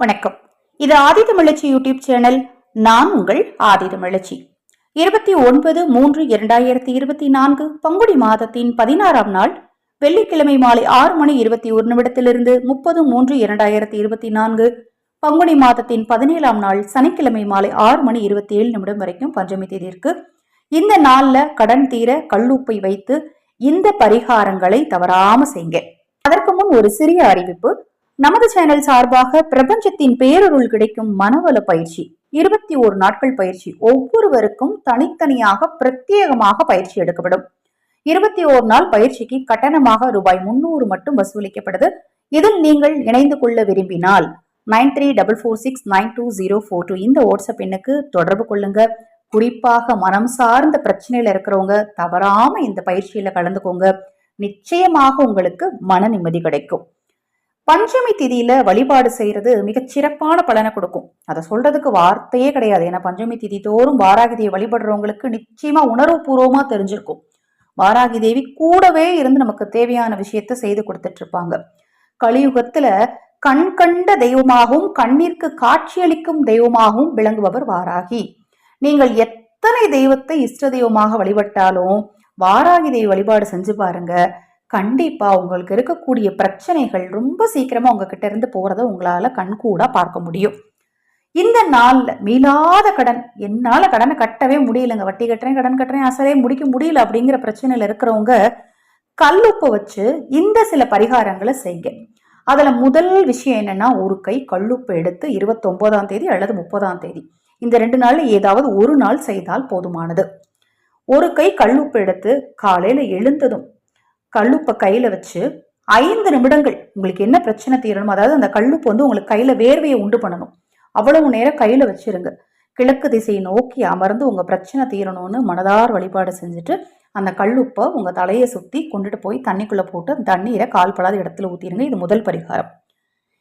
வணக்கம். இது ஆதி தமிழச்சி YouTube channel நான் உங்கள் ஆதி தமிழச்சி. இருபத்தி ஒன்பது மூன்று இரண்டாயிரத்தி இருபத்தி நான்கு பங்குடி மாதத்தின் பதினாறாம் நாள் வெள்ளிக்கிழமை மாலை ஆறு மணி இருபத்தி ஒரு நிமிடத்திலிருந்து முப்பது மூன்று இரண்டாயிரத்தி இருபத்தி நான்கு பங்குனி மாதத்தின் பதினேழாம் நாள் சனிக்கிழமை மாலை ஆறு மணி இருபத்தி ஏழு நிமிடம் வரைக்கும் பஞ்சமி தேதி இருக்கு இந்த நாளில் கடன் தீர கல்லுப்பை வைத்து இந்த பரிகாரங்களை தவறாம செய்ங்க அதற்கு முன் ஒரு சிறிய அறிவிப்பு. நமது சேனல் சார்பாக பிரபஞ்சத்தின் பேரருள் கிடைக்கும் மனவள பயிற்சி. இருபத்தி ஓரு நாட்கள் பயிற்சி. ஒவ்வொருவருக்கும் தனித்தனியாக பிரத்யேகமாக பயிற்சி எடுக்கப்படும். இருபத்தி ஓரு நாள் பயிற்சிக்கு கட்டணமாக ரூபாய் முன்னூறு மட்டும் வசூலிக்கப்படுது. இதில் நீங்கள் இணைந்து கொள்ள விரும்பினால் nine three double four six nine two zero four two இந்த வாட்ஸ்அப் எண்ணுக்கு தொடர்பு கொள்ளுங்க. குறிப்பாக மனம் சார்ந்த பிரச்சனையில இருக்கிறவங்க தவறாம இந்த பயிற்சியில கலந்துக்கோங்க. நிச்சயமாக உங்களுக்கு மன நிம்மதி கிடைக்கும். பஞ்சமி திதியில வழிபாடு செய்யறது மிகச் சிறப்பான பலனை கொடுக்கும். அதை சொல்றதுக்கு வார்த்தையே கிடையாது. ஏன்னா பஞ்சமி திதி தோறும் வாராகிதியை வழிபடுறவங்களுக்கு நிச்சயமா உணர்வுபூர்வமா தெரிஞ்சிருக்கும். வாராகி தேவி கூடவே இருந்து நமக்கு தேவையான விஷயத்த செய்து கொடுத்துட்டு இருப்பாங்க கலியுகத்துல கண் கண்ட தெய்வமாகவும் கண்ணிற்கு காட்சியளிக்கும் தெய்வமாகவும் விளங்குபவர் வாராகி. நீங்கள் எத்தனை தெய்வத்தை இஷ்ட தெய்வமாக வழிபட்டாலும் வாராகி தெய்வ வழிபாடு செஞ்சு பாருங்க. கண்டிப்பாக உங்களுக்கு இருக்கக்கூடிய பிரச்சனைகள் ரொம்ப சீக்கிரமாக உங்ககிட்ட இருந்து போகிறத உங்களால் கண்கூடாக பார்க்க முடியும். இந்த நாளில் மீளாத கடன் என்னால் கடனை கட்டவே முடியலங்க. வட்டி கட்டுறேன் கடன் கட்டுறேன் அசலே முடிக்க முடியல அப்படிங்கிற பிரச்சனையில் இருக்கிறவங்க கல்லுப்பு வச்சு இந்த சில பரிகாரங்களை செய்யுங்க. அதில் முதல் விஷயம் என்னன்னா ஒரு கை கல்லுப்பு எடுத்து இருபத்தொம்போதாம் தேதி அல்லது முப்பதாம் தேதி. இந்த ரெண்டு நாளில் ஏதாவது ஒரு நாள் செய்தால் போதுமானது. ஒரு கை கல்லுப்பு எடுத்து காலையில் எழுந்ததும் கல்லுப்பை கையில வச்சு ஐந்து நிமிடங்கள் உங்களுக்கு என்ன பிரச்சனை தீரணும் அதாவது அந்த கல்லுப்பு வந்து உங்களுக்கு கையில வேர்வையை உண்டு பண்ணணும். அவ்வளவு நேரம் கையில வச்சிருங்க. கிழக்கு திசையை நோக்கி அமர்ந்து உங்க பிரச்சனை தீரணும்னு மனதார் வழிபாடு செஞ்சுட்டு அந்த கல்லுப்பை உங்க தலையை சுத்தி கொண்டுட்டு போய் தண்ணிக்குள்ள போட்டு தண்ணீரை கால்படாத இடத்துல ஊத்திருங்க. இது முதல் பரிகாரம்.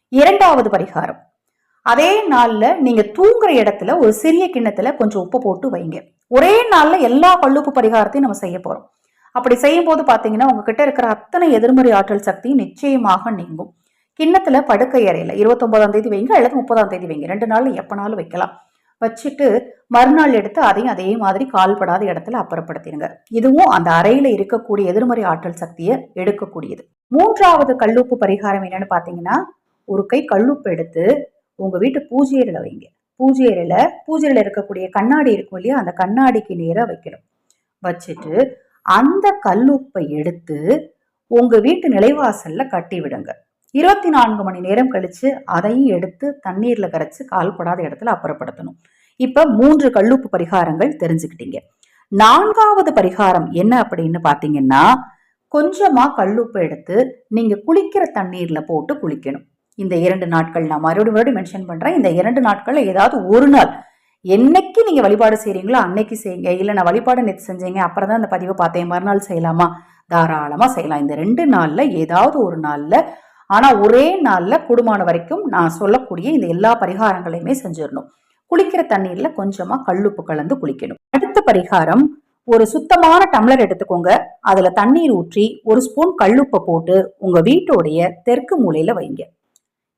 இரண்டாவது பரிகாரம். அதே நாள்ல நீங்க தூங்குற இடத்துல ஒரு சிறிய கிண்ணத்துல கொஞ்சம் உப்பு போட்டு வைங்க. ஒரே நாள்ல எல்லா கல்லுப்பு பரிகாரத்தையும் நம்ம செய்ய போறோம். அப்படி செய்யும் போது உங்ககிட்ட இருக்கிற அத்தனை எதிர்மறை ஆற்றல் சக்தியும் நிச்சயமாக நீங்கும். கிண்ணத்துல படுக்கை அறையில இருபத்தொன்பதாம் தேதி வைங்க அல்லது முப்பதாம் தேதி வைங்க. ரெண்டு நாள் எப்பனாலும் வைக்கலாம். வச்சுட்டு மறுநாள் எடுத்து அதையும் அதே மாதிரி கால்படாத இடத்துல அப்புறப்படுத்திடுங்க. இதுவும் அந்த அறையில இருக்கக்கூடிய எதிர்மறை ஆற்றல் சக்தியை எடுக்கக்கூடியது. மூன்றாவது கல்லுப்பு பரிகாரம் என்னன்னு பார்த்தீங்கன்னா ஒரு கை கல்லுப்பு எடுத்து உங்க வீட்டு பூஜை வைங்க. பூஜை அறையில பூஜையில இருக்கக்கூடிய கண்ணாடி இருக்கும் இல்லையா அந்த கண்ணாடிக்கு நேராக வைக்கணும். வச்சுட்டு அந்த கல்லுப்பை எடுத்து உங்க வீட்டு நிலைவாசல்ல கட்டி விடுங்க. இருபத்தி நான்கு மணி நேரம் கழிச்சு அதையும் எடுத்து தண்ணீர்ல கரைச்சு கால்படாத இடத்துல அப்புறப்படுத்தணும். இப்ப மூன்று கல்லுப்பு பரிகாரங்கள் தெரிஞ்சுக்கிட்டீங்க. நான்காவது பரிகாரம் என்ன அப்படின்னு பாத்தீங்கன்னா கொஞ்சமா கல்லுப்பு எடுத்து நீங்க குளிக்கிற தண்ணீர்ல போட்டு குளிக்கணும். இந்த இரண்டு நாட்கள் நான் மறுபடியும் மறுபடியும் மென்ஷன் பண்றேன். இந்த இரண்டு நாட்கள்ல ஏதாவது ஒரு நாள் என்னைக்கு நீங்கள் வழிபாடு செய்கிறீங்களோ அன்னைக்கு செய்யுங்க. இல்லை நான் வழிபாடு நேற்று செஞ்சீங்க அப்புறம் தான் அந்த பதிவை பார்த்தேன். மறுநாள் செய்யலாமா? தாராளமாக செய்யலாம். இந்த ரெண்டு நாளில் ஏதாவது ஒரு நாளில் ஆனால் ஒரே நாளில் கூடுமான வரைக்கும் நான் சொல்லக்கூடிய இந்த எல்லா பரிகாரங்களையுமே செஞ்சிடணும். குளிக்கிற தண்ணீரில் கொஞ்சமாக கல்லுப்பு கலந்து குளிக்கணும். அடுத்த பரிகாரம் ஒரு சுத்தமான டம்ளர் எடுத்துக்கோங்க. அதில் தண்ணீர் ஊற்றி ஒரு ஸ்பூன் கல்லுப்பை போட்டு உங்கள் வீட்டோடைய தெற்கு மூலையில் வைங்க.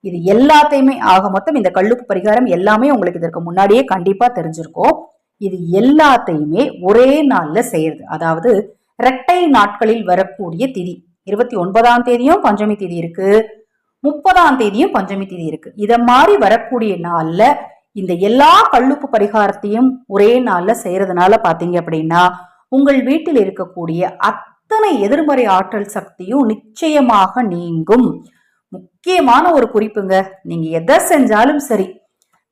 இது எல்லாத்தையுமே ஆக மொத்தம் இந்த கல்லுப்பு பரிகாரம் எல்லாமே உங்களுக்கு இதற்கு முன்னாடியே கண்டிப்பா தெரிஞ்சிருக்கும். இது எல்லாத்தையுமே ஒரே நாள்ல செய்யறது. அதாவது இரட்டை நாட்களில் வரக்கூடிய திதி. இருபத்தி ஒன்பதாம் தேதியும் பஞ்சமி திதி இருக்கு. முப்பதாம் தேதியும் பஞ்சமி திதி இருக்கு. இத மாதிரி வரக்கூடிய நாள்ல இந்த எல்லா கல்லுப்பு பரிகாரத்தையும் ஒரே நாள்ல செய்யறதுனால பாத்தீங்க அப்படின்னா உங்கள் வீட்டில் இருக்கக்கூடிய அத்தனை எதிர்மறை ஆற்றல் சக்தியும் நிச்சயமாக நீங்கும். முக்கியமான ஒரு குறிப்புங்க. நீங்க எதை செஞ்சாலும் சரி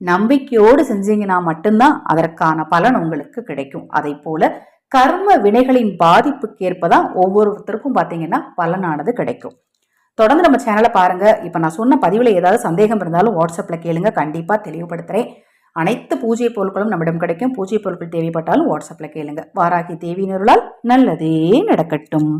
நம்பிக்கையோடு செஞ்சீங்கன்னா மட்டும்தான் அதற்கான பலன் உங்களுக்கு கிடைக்கும். அதை போல கர்ம வினைகளின் பாதிப்புக்கு ஏற்பதான் ஒவ்வொருத்தருக்கும் பார்த்தீங்கன்னா பலனானது கிடைக்கும். தொடர்ந்து நம்ம சேனலை பாருங்க. இப்போ நான் சொன்ன பதிவில் ஏதாவது சந்தேகம் இருந்தாலும் வாட்ஸ்அப்பில் கேளுங்க. கண்டிப்பாக தெளிவுபடுத்துகிறேன் அனைத்து பூஜை பொருட்களும் நம்மிடம் கிடைக்கும். பூஜை பொருட்கள் தேவைப்பட்டாலும் வாட்ஸ்அப்பில் கேளுங்க. வாராகி தேவியினருளால் நல்லதே நடக்கட்டும்.